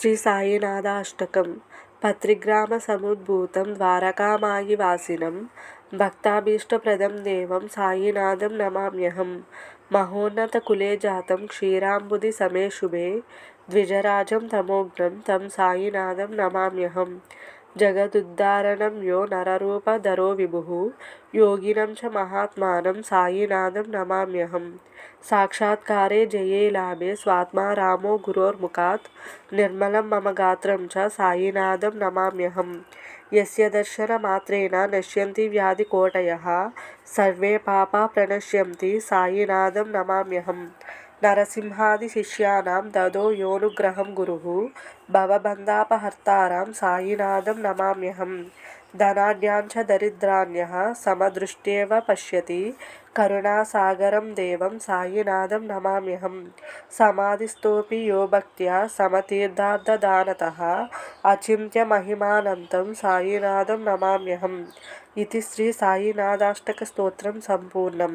శ్రీ సాయినాథాష్టకం పత్రిగ్రామ సముద్భూతం ద్వారకామాయి వాసినం భక్తాభీష్టప్రదం దేవం సాయినాథం నమామ్యహం మహోన్నత కులే జాతం క్షీరాంబుది సమే శుభే ద్విజరాజం తమోగ్రం తం సాయినాథం నమామ్యహం జగదుద్ధారణం యో నరరూపధరో విభు యోగినం చ మహాత్మానం సాయినాథం నమామ్యహం సాక్షాత్కారే జయే లాభే స్వాత్మా రామో గురోర్ముఖాత్ నిర్మలం మమ గాత్రం చ సాయినాథం నమామ్యహం యస్య దర్శనమాత్రేణ నశ్యంతి వ్యాధికోటయः సర్వే పాపా ప్రణశ్యంతి సాయినాథం నమామ్యహం నరసింహాది శిష్యానాం దదో యోనుగ్రహం గురుः భవబంధాపహర్తారాం సాయినాథం నమామ్యహం. ధనాన్యాంచ దరిద్రాణ్యः సమదృష్ట్యేవ పశ్యతి కరుణాసాగరం దేవం సాయినాథం నమామ్యహం. సమాధిస్థోపి యో భక్త్యా సమతీర్థార్థదానత అచింత్యమహిమానంతం సాయినాథం నమామ్యహం. ఇది శ్రీ సాయినాథాష్టక స్తోత్రం సంపూర్ణం.